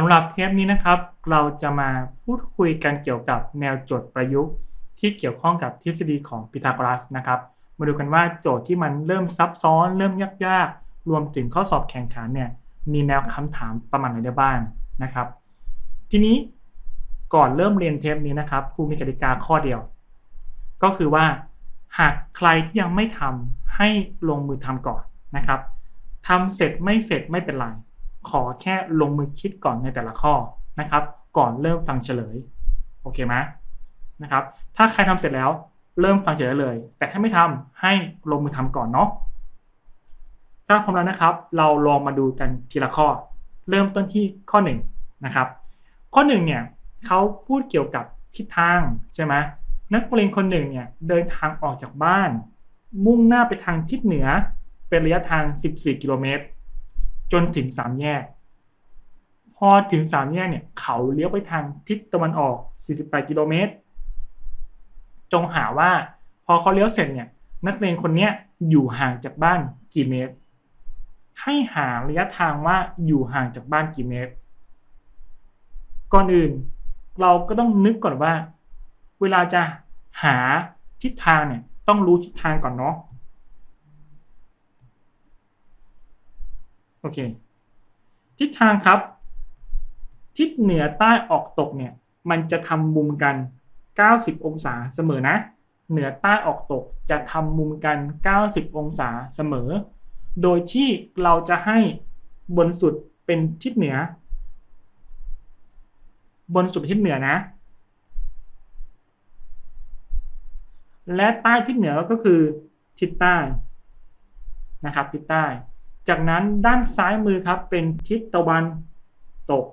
สำหรับเทปนี้นะครับ เราจะมาพูดคุยกันเกี่ยวกับแนวโจทย์ประยุกต์ ที่เกี่ยวข้องกับทฤษฎีของพีทาโกรัสนะครับ มาดูกันว่าโจทย์ที่มันเริ่มซับซ้อน เริ่มยากๆ รวมถึงข้อสอบแข่งขันเนี่ยมีแนวคำถามประมาณไหนได้บ้างนะครับ ทีนี้ก่อนเริ่มเรียนเทปนี้นะครับครูมีกติกาข้อเดียว ก็คือว่า หากใครที่ยังไม่ทำให้ลงมือทำก่อนนะครับทำเสร็จไม่เสร็จไม่เป็นไร ขอแค่ลงมือคิดก่อนในแต่ละข้อนะครับ ก่อนเริ่มฟังเฉลยโอเคไหมนะครับ ถ้าใครทำเสร็จแล้วเริ่มฟังเฉลยเลย แต่ถ้าไม่ทำให้ลงมือทำก่อนเนาะถ้าพร้อมแล้วนะครับ เราลองมาดูกันทีละข้อ เริ่มต้นที่ข้อ1นะครับ ข้อ1เนี่ยเขาพูดเกี่ยวกับทิศทางใช่ไหมนักเรียนคนหนึ่งเนี่ยเดินทางออกจากบ้าน มุ่งหน้าไปทางทิศเหนือเป็นระยะทาง 14 กิโลเมตร จนถึง3แยก พอถึง3แยกเนี่ย เขาเลี้ยวไปทางทิศตะวันออก 48 กิโลเมตร จงหาว่าพอเขาเลี้ยวเสร็จเนี่ย นักเรียนคนนี้อยู่ห่างจากบ้านกี่เมตร ให้หาระยะทางว่าอยู่ห่างจากบ้านกี่เมตร ก่อนอื่น เราก็ต้องนึกก่อนว่า เวลาจะหาทิศทางเนี่ยต้องรู้ทิศทางก่อนเนาะ อเคทิศทางครับ ทิศเหนือใต้ออกตกเนี่ยมันจะทำมุมกัน 90 องศาเสมอนะ เหนือใต้ออกตกจะทำมุมกัน 90 องศาเสมอ โดยที่เราจะให้บนสุดเป็นทิศเหนือ บนสุดทิศเหนือนะ และใต้ทิศเหนือก็คือทิศใต้นะครับทิศใต้ จากนั้นด้านซ้ายมือครับเป็นทิศตะวันตก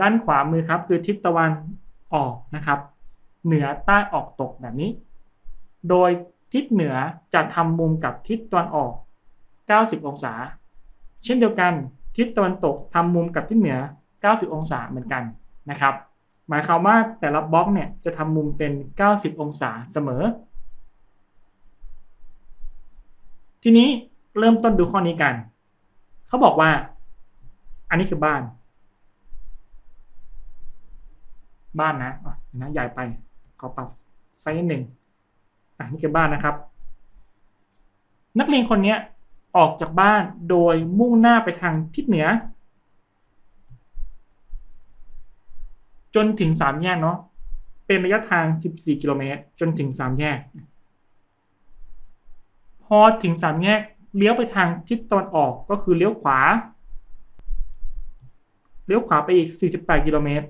ด้านขวามือครับคือทิศตะวันออกนะครับ เหนือใต้ออกตกแบบนี้ โดยทิศเหนือจะทำมุมกับทิศตะวันออก 90 องศา เช่นเดียวกันทิศตะวันตกทำมุมกับทิศเหนือ 90 องศาเหมือนกันนะครับ หมายความว่าแต่ละบล็อกเนี่ยจะทำมุมเป็น 90 องศาเสมอ ทีนี้ เริ่มต้นดูข้อนี้กัน เขาบอกว่า อันนี้คือบ้าน บ้านนะนะใหญ่ไปขอปรับไซส์หนึ่งอะนี่คือบ้านนะครับ นักเรียนคนนี้ออกจากบ้านโดยมุ่งหน้าไปทางทิศเหนือ จนถึงสามแยกเนาะเป็นระยะทาง 14 กิโลเมตร จนถึงสามแยก พอถึงสามแยก เลี้ยวไปทางทิศตะวันออกก็คือเลี้ยวขวา เลี้ยวขวาไปอีก 48 กิโลเมตร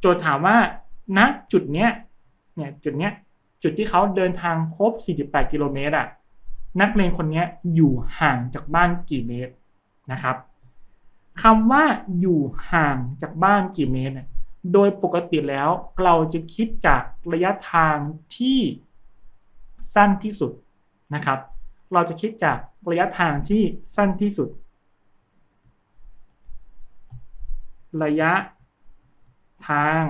โจทย์ถามว่าณจุดเนี้ยเนี่ยจุดเนี้ยจุดที่เขาเดินทางครบ 48 กิโลเมตรอะนักเรียนคนนี้อยู่ห่างจากบ้านกี่เมตรนะครับคำว่าอยู่ห่างจากบ้านกี่เมตรเนี่ย โดยปกติแล้วเราจะคิดจากระยะทางที่สั้นที่สุดนะครับ เราจะคิดจากระยะทางที่สั้นที่สุด ระยะทาง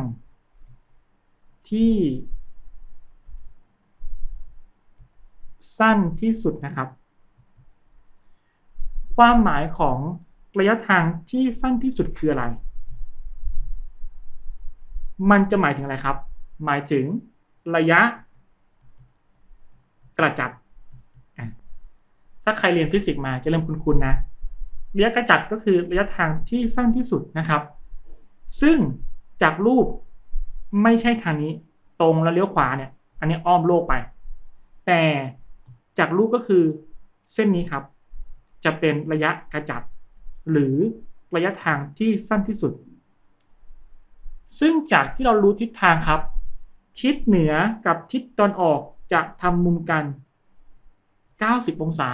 ที่ สั้นที่สุดนะครับ ความหมายของระยะทางที่สั้นที่สุดคืออะไร มันจะหมายถึงอะไรครับ หมายถึงระยะกระจัด ถ้าใครเรียนฟิสิกส์มาจะเริ่มคุ้นๆนะ ระยะกระจัดก็คือระยะทางที่สั้นที่สุดนะครับ ซึ่งจากรูปไม่ใช่ทางนี้ตรงแล้วเลี้ยวขวาเนี่ย อันนี้อ้อมโลกไป แต่จากรูปก็คือเส้นนี้ครับ จะเป็นระยะกระจัด หรือระยะทางที่สั้นที่สุด ซึ่งจากที่เรารู้ทิศทางครับ ทิศเหนือกับทิศตอนออกจะทำมุมกัน 90 องศา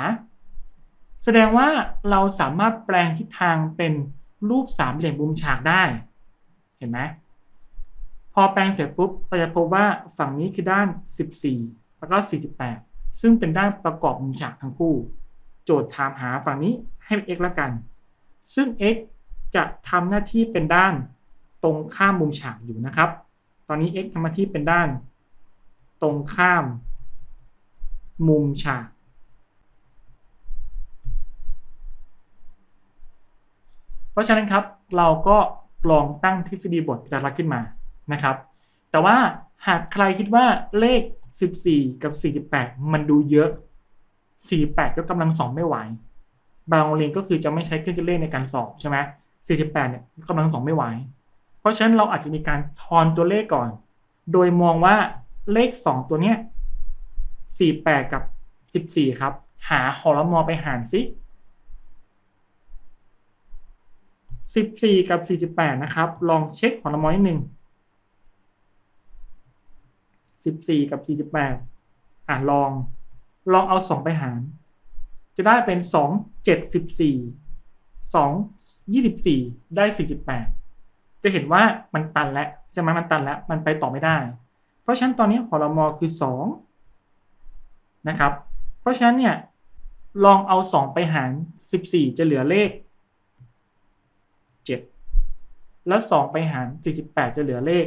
แสดงว่าเราสามารถแปลงทิศทางเป็นรูปสามเหลี่ยมมุมฉากได้ เห็นไหมพอแปลงเสร็จปุ๊บเราจะพบว่าฝั่งนี้คือด้าน 14 แล้วก็ 48 ซึ่งเป็นด้านประกอบมุมฉากทั้งคู่ โจทย์ถามหาฝั่งนี้ให้เป็น x ละกัน ซึ่ง x จะทำหน้าที่เป็นด้าน ตรงข้ามมุมฉากอยู่นะครับ ตอนนี้ x ทำหน้าที่เป็นด้าน ตรงข้าม มุมฉาก เพราะฉะนั้นครับเราก็ลองตั้งทฤษฎีบทพิทาลักขึ้นมานะครับ แต่ว่าหากใครคิดว่าเลข 14 กับ 48 มันดูเยอะ 48 ก็กำลังสองไม่ไหว บางโรงเรียนก็คือจะไม่ใช้เครื่องคิดเลขในการสอบใช่ไหม48 เนี่ยกำลังสองไม่ไหว เพราะฉะนั้นเราอาจจะมีการทอนตัวเลขก่อน โดยมองว่าเลข 2 ตัวเนี้ย48 กับ 14 ครับ หาหอลมอไปหารซิ14 กับ 48 นะครับ ลองเช็คหอลมอนิดหนึ่ง14 กับ 48 อะลอง ลองเอา 2 ไปหาร จะได้เป็น 2 74 2 24 ได้ 48 จะเห็นว่ามันตันแล้วใช่ไหมมันตันแล้ว มันไปต่อไม่ได้ เพราะฉะนั้นตอนนี้หอลมอคือ 2 นะครับ เพราะฉะนั้นเนี่ยลองเอา 2 ไปหาร 14 จะเหลือเลข 7 แล้ว 2 ไปหาร 48 จะเหลือเลข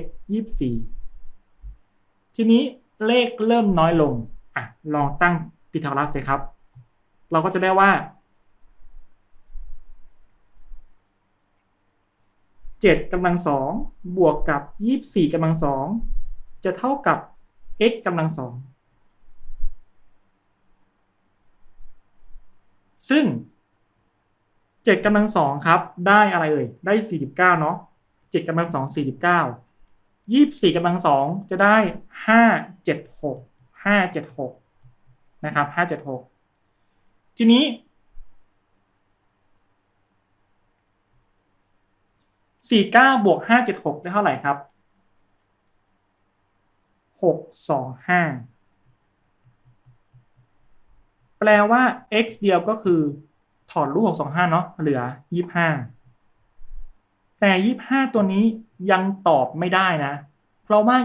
24 ทีนี้เลขเริ่มน้อยลงอะลองตั้งพีทาโกรัสเลยครับ เราก็จะได้ว่า 7กำลังสองบวกกับ 24กำลังสองจะเท่ากับ x กำลังสองซึ่ง 7กำลังสองครับ ได้อะไรเอ่ย ได้ 49 เนาะ7กำลังสอง49 24กำลังสองจะได้ 576 576 นะครับ 576 ทีนี้ 49 บวก 576 ได้เท่าไหร่ครับ 625 แปลว่า x เดียวก็คือถอดรูป625 เนาะเหลือ 25 แต่ 25 ตัวนี้ยังตอบไม่ได้นะ เพราะว่า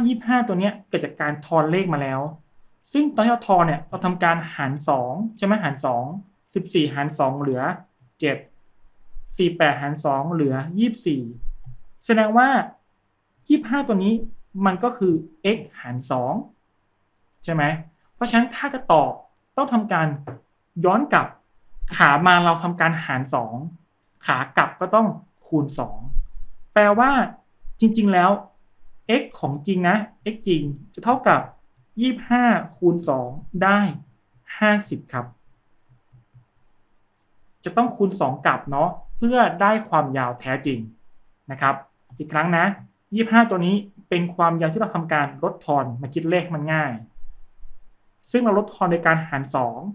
25 ตัวนี้เกิดจากการทอนเลขมาแล้ว ซึ่งตอนที่เราทอนเนี่ยเราทำการหาร 2 ใช่ไหมหาร 2 14 หาร 2 เหลือ 7 48 หาร 2 เหลือ 24 แสดงว่า 25 ตัวนี้มันก็คือ x หาร 2 ใช่ไหม เพราะฉะนั้นถ้าจะตอบต้องทำการย้อนกลับขามาเราทำการหาร 2 ขากลับก็ต้องคูณ 2 แปลว่าจริง ๆ แล้ว x ของจริงนะ x จริงจะเท่ากับ 25 คูณ 2 ได้ 50 ครับ จะต้องคูณ 2 กลับเนาะเพื่อได้ความยาวแท้จริงนะครับ อีกครั้งนะ 25 ตัวนี้เป็นความยาวที่เราทำการลดทอนมาคิดเลขมันง่าย ซึ่งเราลดทอนโดยการหาร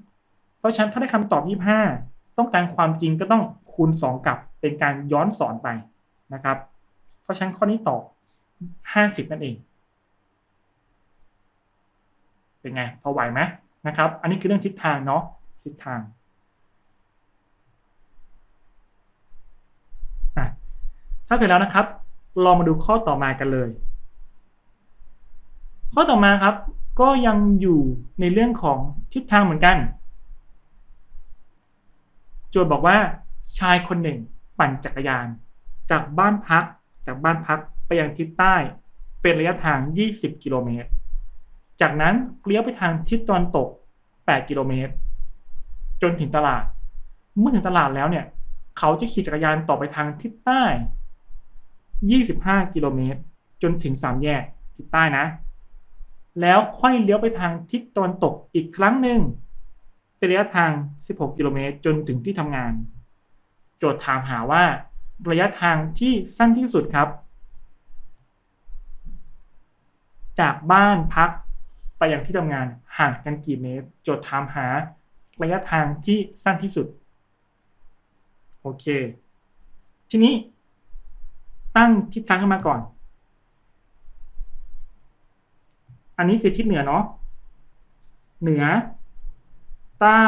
2 เพราะฉะนั้นถ้าได้คำตอบ 25 ต้องการความจริงก็ต้องคูณ 2กลับเป็นการย้อนสอนไปนะครับ เพราะฉะนั้นข้อนี้ตอบ 50 นั่นเอง เป็นไงพอไหวไหมนะครับ อันนี้คือเรื่องทิศทางเนาะทิศทางถ้าเสร็จแล้วนะครับ ลองมาดูข้อต่อมากันเลย ข้อต่อมาครับ ก็ยังอยู่ในเรื่องของทิศทางเหมือนกัน โจทย์บอกว่าชายคนหนึ่งปั่นจักรยาน จากบ้านพักจากบ้านพักไปยังทิศใต้ เป็นระยะทาง 20 กิโลเมตร จากนั้นเลี้ยวไปทางทิศตะวันตก 8 กิโลเมตร จนถึงตลาด เมื่อถึงตลาดแล้วเนี่ย เขาจะขี่จักรยานต่อไปทางทิศใต้ 25 กิโลเมตร จนถึง3แยกทิศใต้นะ แล้วค่อยเลี้ยวไปทางทิศตะวันตกอีกครั้งหนึ่งเป็นระยะทาง 16 กิโลเมตร จนถึงที่ทำงาน โจทย์ถามหาว่า ระยะทางที่สั้นที่สุดครับ จากบ้านพักไปยังที่ทำงานห่างกันกี่เมตร โจทย์ถามหา ระยะทางที่สั้นที่สุด โอเค ทีนี้ ตั้งทิศทางขึ้นมาก่อน อันนี้คือทิศเหนือเนาะ เหนือ ใต้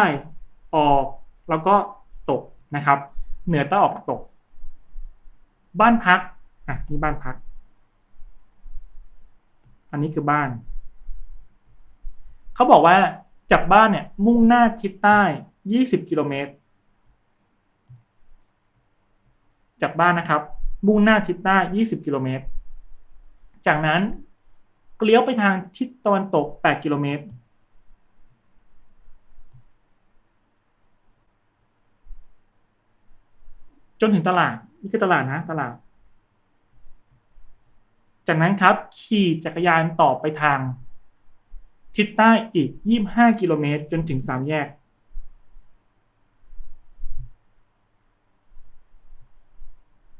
ออก แล้วก็ตกนะครับ เหนือใต้ออกตก บ้านพัก อะนี่บ้านพัก อันนี้คือบ้าน เขาบอกว่าจากบ้านเนี่ยมุ่งหน้าทิศใต้ 20 กิโลเมตร จากบ้านนะครับ มุ่งหน้าทิศใต้ 20 กิโลเมตร จากนั้นเลี้ยวไปทางทิศตะวันตก 8 กิโลเมตร จนถึงตลาด นี่คือตลาดนะตลาด จากนั้นครับ ขี่จักรยานต่อไปทางทิศใต้อีก 25 กิโลเมตร จนถึงสามแยก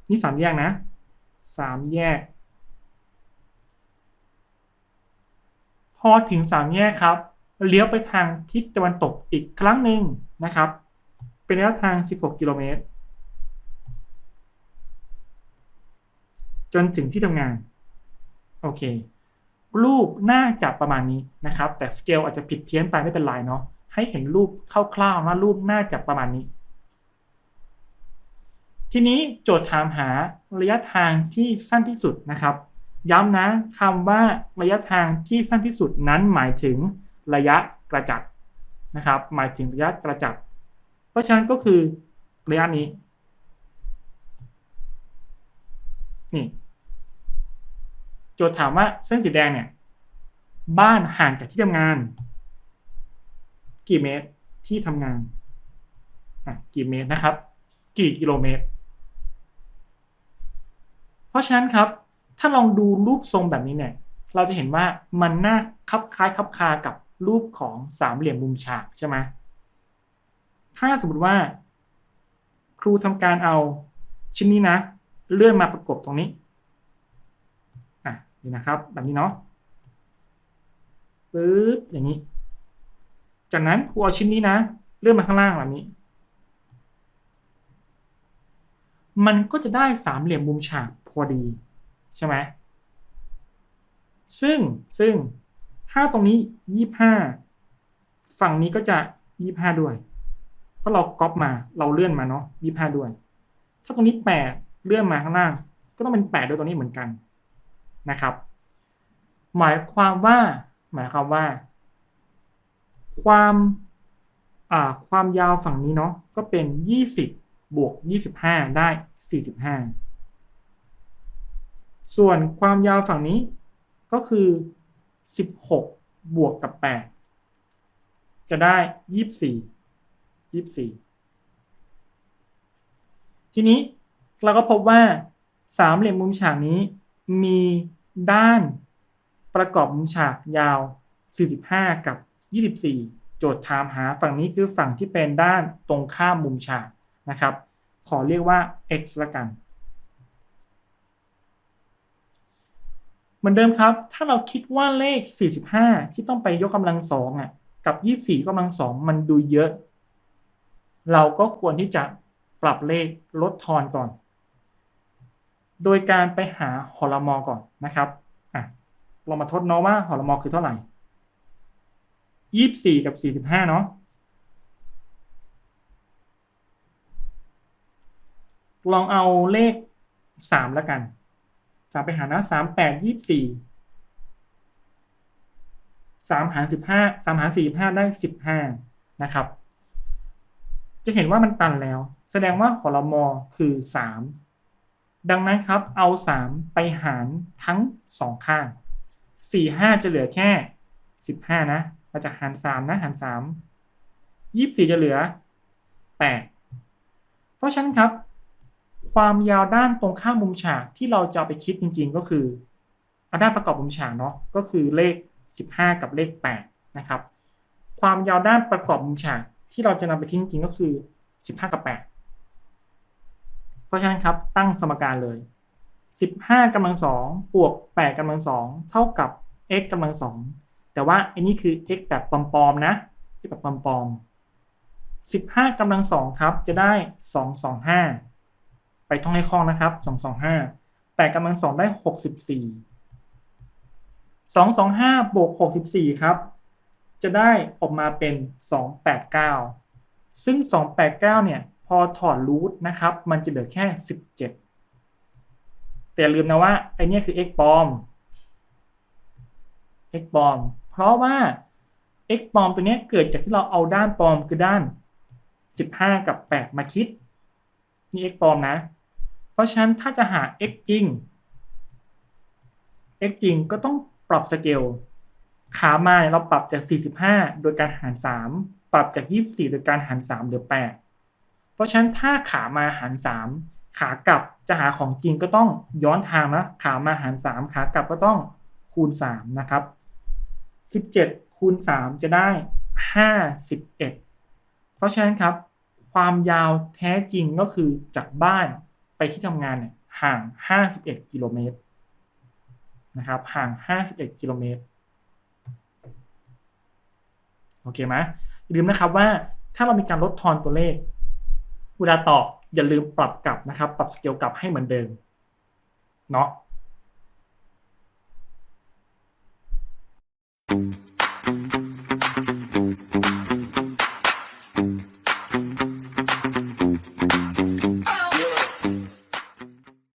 นี่สามแยกนะสามแยก พอถึงสามแยกครับ เลี้ยวไปทางทิศตะวันตกอีกครั้งหนึ่งนะครับ เป็นระยะทาง 16 กิโลเมตร จนถึงที่ทำงาน โอเค รูปน่าจะประมาณนี้นะครับ แต่สเกลอาจจะผิดเพี้ยนไปไม่เป็นไรเนาะ ให้เห็นรูปคร่าวๆว่ารูปน่าจะประมาณนี้ ทีนี้โจทย์ถามหาระยะทางที่สั้นที่สุดนะครับ ย้ำนะคำว่าระยะทางที่สั้นที่สุดนั้นหมายถึงระยะกระจัดนะครับ หมายถึงระยะกระจัด เพราะฉะนั้นก็คือระยะนี้นี่โจทย์ถามว่าเส้นสีแดงเนี่ยบ้านห่างจากที่ทำงาน กี่เมตรที่ทำงานกี่เมตรนะครับ กี่กิโลเมตร ราะฉะนั้นครับ ถ้าลองดูรูปทรงแบบนี้เนี่ย เราจะเห็นว่ามันน่าคับคล้ายคับคากับรูปของสามเหลี่ยมมุมฉากใช่ไหมถ้าสมมติว่า ครูทำการเอาชิ้นนี้นะ เลื่อนมาประกบตรงนี้อะนี่นะครับ แบบนี้เนาะปึ๊บอย่างนี้ จากนั้นครูเอาชิ้นนี้นะ เลื่อนมาข้างล่างแบบนี้ มันก็จะได้สามเหลี่ยมมุมฉากพอดีใช่ไหมซึ่งซึ่งถ้าตรงนี้ยี่ห้าฝั่งนี้ก็จะยี่ห้าด้วย เพราะเราก๊อปมาเราเลื่อนมาเนาะยี่ห้าด้วย ถ้าตรงนี้แปดเลื่อนมาข้างล่าง ก็ต้องเป็นแปดด้วยตรงนี้เหมือนกันนะครับ หมายความว่า หมายความว่า ความอ่าความยาวฝั่งนี้เนาะก็เป็นยี่สิบ บวกยี่สิบห้าได้สี่สิบห้าส่วนความยาวฝั่งนี้ก็คือ 16 บวกกับ 8 จะได้ 24 24 ทีนี้เราก็พบว่าสามเหลี่ยมมุมฉากนี้มีด้านประกอบมุมฉากยาว 45 กับ 24 โจทย์ถามหาฝั่งนี้คือฝั่งที่เป็นด้านตรงข้ามมุมฉาก นะครับ ขอเรียกว่า x ละกัน เหมือนเดิมครับ ถ้าเราคิดว่าเลข 45 ที่ต้องไปยกกำลังสองอะกับ 24กำลังสองมันดูเยอะ เราก็ควรที่จะปรับเลขลดทอนก่อน โดยการไปหาหอลมอก่อนนะครับอะเรามาทดเนาะว่าหอลมอคือเท่าไหร่ 24 กับ 45 เนาะ ลองเอาเลข3แล้วกันสามไปหารนะสามแปดยี่สี่สามหารสิบห้าสามหารสี่ห้าได้สิบห้านะครับ จะเห็นว่ามันตันแล้ว แสดงว่าหอลมอคือสามดังนั้นครับเอาสามไปหารทั้งสองข้างสี่ห้าจะเหลือแค่สิบห้านะมาจากหารสามนะหารสามยี่สี่จะเหลือแปดเพราะฉะนั้นครับ ความยาวด้านตรงข้ามมุมฉากที่เราจะไปคิดจริง ๆ ก็คือด้านประกอบมุมฉากเนาะก็คือเลข 15 กับเลข8นะครับความยาวด้านประกอบมุมฉากที่เราจะนำไปคิดจริงๆก็คือ 15 กับ 8 เพราะฉะนั้นครับตั้งสมการเลย 15กำลัง2บวก8กำลัง2เท่ากับ x กำลัง2แต่ว่าอันนี้คือ x แบบปลอมๆนะแบบปลอมๆ15กำลัง2ครับจะได้ 225 ไปท่องให้คล่องนะครับสองสองห้าแปดกำลังสองได้หกสิบสี่สองสองห้าบวกหกสิบสี่ครับ จะได้ออกมาเป็นสองแปดเก้าซึ่งสองแปดเก้าเนี่ย พอถอดรูทนะครับ มันจะเหลือแค่สิบเจ็ดแต่ลืมนะว่าไอเนี้ยคือ x ปลอม x ปลอม เพราะว่า x ปลอมตัวนี้เกิดจากที่เราเอาด้านปลอมคือด้าน 15 กับ 8 มาคิด นี่ x ปลอมนะ เพราะฉะนั้นถ้าจะหา x จริง x จริงก็ต้องปรับสเกลขามาเราปรับจาก 45 โดยการหาร 3 ปรับจาก 24 โดยการหาร 3 เหลือ 8 เพราะฉะนั้นถ้าขามาหาร 3 ขากลับจะหาของจริงก็ต้องย้อนทางนะ ขามาหาร 3 ขากลับก็ต้องคูณ 3 นะครับ 17 คูณ 3 จะได้ 51 เพราะฉะนั้นครับ ความยาวแท้จริงก็คือจากบ้าน ไปที่ทำงานเนี่ยห่าง 51 กิโลเมตรนะครับห่าง 51 กิโลเมตรโอเคไหมอย่าลืมนะครับว่าถ้าเรามีการลดทอนตัวเลข เวลาตอบอย่าลืมปรับกลับนะครับ ปรับสเกลกลับให้เหมือนเดิมเนาะ